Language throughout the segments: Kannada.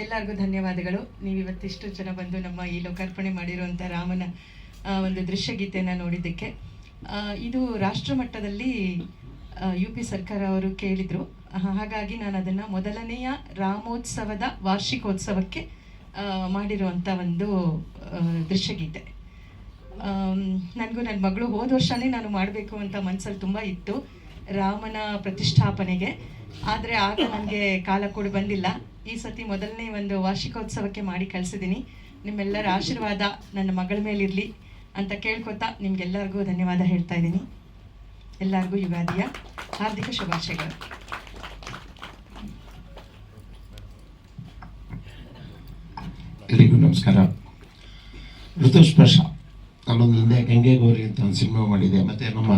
ಎಲ್ಲರಿಗೂ ಧನ್ಯವಾದಗಳು. ನೀವು ಇವತ್ತಿಷ್ಟು ಜನ ಬಂದು ನಮ್ಮ ಈ ಲೋಕಾರ್ಪಣೆ ಮಾಡಿರುವಂಥ ರಾಮನ ಒಂದು ದೃಶ್ಯಗೀತೆಯನ್ನು ನೋಡಿದ್ದಕ್ಕೆ. ಇದು ರಾಷ್ಟ್ರ ಮಟ್ಟದಲ್ಲಿ ಯು ಪಿ ಸರ್ಕಾರ ಅವರು ಕೇಳಿದರು. ಹಾಗಾಗಿ ನಾನು ಅದನ್ನು ಮೊದಲನೆಯ ರಾಮೋತ್ಸವದ ವಾರ್ಷಿಕೋತ್ಸವಕ್ಕೆ ಮಾಡಿರುವಂಥ ಒಂದು ದೃಶ್ಯಗೀತೆ ನನಗೂ ನನ್ನ ಮಗಳು ಹೋದ ವರ್ಷನೇ ನಾನು ಮಾಡಬೇಕು ಅಂತ ಮನಸ್ಸಲ್ಲಿ ತುಂಬ ಇತ್ತು. ರಾಮನ ಪ್ರತಿಷ್ಠಾಪನೆಗೆ. ಆದರೆ ಆಗ ನನಗೆ ಕಾಲ ಕೂಡ ಬಂದಿಲ್ಲ. ಈ ಸತಿ ಮೊದಲನೇ ಒಂದು ವಾರ್ಷಿಕೋತ್ಸವಕ್ಕೆ ಮಾಡಿ ಕಳಿಸಿದ್ದೀನಿ. ನಿಮ್ಮೆಲ್ಲರ ಆಶೀರ್ವಾದ ನನ್ನ ಮಗಳ ಮೇಲಿರಲಿ ಅಂತ ಕೇಳ್ಕೊತಾ ನಿಮ್ಗೆಲ್ಲರಿಗೂ ಧನ್ಯವಾದ ಹೇಳ್ತಾ ಇದ್ದೀನಿ. ಎಲ್ಲರಿಗೂ ಯುಗಾದಿಯ ಹಾರ್ದಿಕ ಶುಭಾಶಯಗಳು. ಎಲ್ರಿಗೂ ನಮಸ್ಕಾರ. ಋತುಸ್ಪರ್ಶ. ನಾನೊಂದು ಹಿಂದೆ ಗಂಗೆ ಗೌರಿ ಅಂತ ಒಂದು ಸಿನಿಮಾ ಮಾಡಿದೆ. ಮತ್ತು ನಮ್ಮ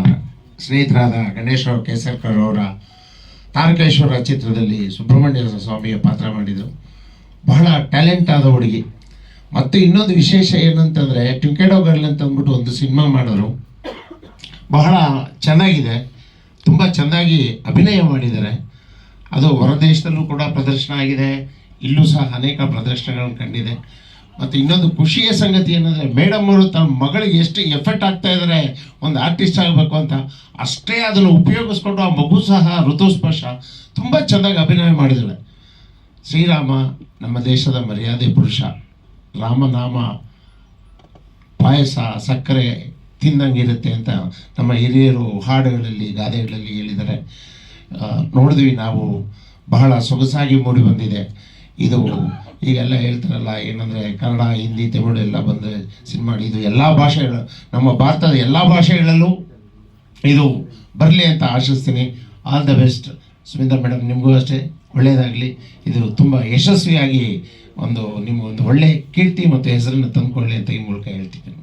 ಸ್ನೇಹಿತರಾದ ಗಣೇಶ ಕೇಸರ್ಕರ್ ಅವರ ತಾರಕೇಶ್ವರ ಚಿತ್ರದಲ್ಲಿ ಸುಬ್ರಹ್ಮಣ್ಯ ಸ್ವಾಮಿಯ ಪಾತ್ರ ಮಾಡಿದರು. ಬಹಳ ಟ್ಯಾಲೆಂಟ್ ಆದ ಹುಡುಗಿ. ಮತ್ತು ಇನ್ನೊಂದು ವಿಶೇಷ ಏನಂತಂದರೆ ಟ್ವಿಂಕೆಡೋ ಗರ್ಲ್ ಅಂತ ಅಂದ್ಬಿಟ್ಟು ಒಂದು ಸಿನಿಮಾ ಮಾಡಿದ್ರು. ಬಹಳ ಚೆನ್ನಾಗಿದೆ. ತುಂಬ ಚೆನ್ನಾಗಿ ಅಭಿನಯ ಮಾಡಿದ್ದಾರೆ. ಅದು ಹೊರದೇಶದಲ್ಲೂ ಕೂಡ ಪ್ರದರ್ಶನ ಆಗಿದೆ. ಇಲ್ಲೂ ಸಹ ಅನೇಕ ಪ್ರದರ್ಶನಗಳನ್ನು ಕಂಡಿದೆ. ಮತ್ತು ಇನ್ನೊಂದು ಖುಷಿಯ ಸಂಗತಿ ಏನಂದರೆ ಮೇಡಮ್ ಅವರು ತಮ್ಮ ಮಗಳಿಗೆ ಎಷ್ಟು ಎಫೆಕ್ಟ್ ಆಗ್ತಾ ಇದ್ದಾರೆ ಒಂದು ಆರ್ಟಿಸ್ಟ್ ಆಗಬೇಕು ಅಂತ, ಅಷ್ಟೇ ಅದನ್ನು ಉಪಯೋಗಿಸ್ಕೊಂಡು ಆ ಮಗು ಸಹ ಋತುಸ್ಪರ್ಶ ತುಂಬ ಚೆನ್ನಾಗಿ ಅಭಿನಯ ಮಾಡಿದ್ದಾಳೆ ಶ್ರೀರಾಮ, ನಮ್ಮ ದೇಶದ ಮರ್ಯಾದೆ ಪುರುಷ, ರಾಮನಾಮ, ಪಾಯಸ, ಸಕ್ಕರೆ ತಿಂದಂಗಿರುತ್ತೆ ಅಂತ ನಮ್ಮ ಹಿರಿಯರು ಹಾಡುಗಳಲ್ಲಿ, ಗಾದೆಗಳಲ್ಲಿ ಹೇಳಿದ್ದಾರೆ. ನೋಡಿದ್ವಿ ನಾವು, ಬಹಳ ಸೊಗಸಾಗಿ ಮೂಡಿ ಬಂದಿದೆ. ಇದು ಈಗೆಲ್ಲ ಹೇಳ್ತಾರಲ್ಲ, ಏನಂದರೆ ಕನ್ನಡ, ಹಿಂದಿ, ತಮಿಳು ಎಲ್ಲ ಬಂದು ಸಿನಿಮಾ, ಇದು ಎಲ್ಲ ಭಾಷೆಗಳು, ನಮ್ಮ ಭಾರತದ ಎಲ್ಲ ಭಾಷೆಗಳಲ್ಲೂ ಇದು ಬರಲಿ ಅಂತ ಆಶಿಸ್ತೀನಿ. All the best Sumita madam ನಿಮಗೂ ಅಷ್ಟೇ ಒಳ್ಳೆಯದಾಗಲಿ ಇದು ತುಂಬ ಯಶಸ್ವಿಯಾಗಿ ಒಂದು, ನಿಮ್ಮ ಒಂದು ಒಳ್ಳೆಯ ಕೀರ್ತಿ ಮತ್ತು ಹೆಸರನ್ನು ತಂದುಕೊಳ್ಳಿ ಅಂತ ಈ ಮೂಲಕ ಹೇಳ್ತೀನಿ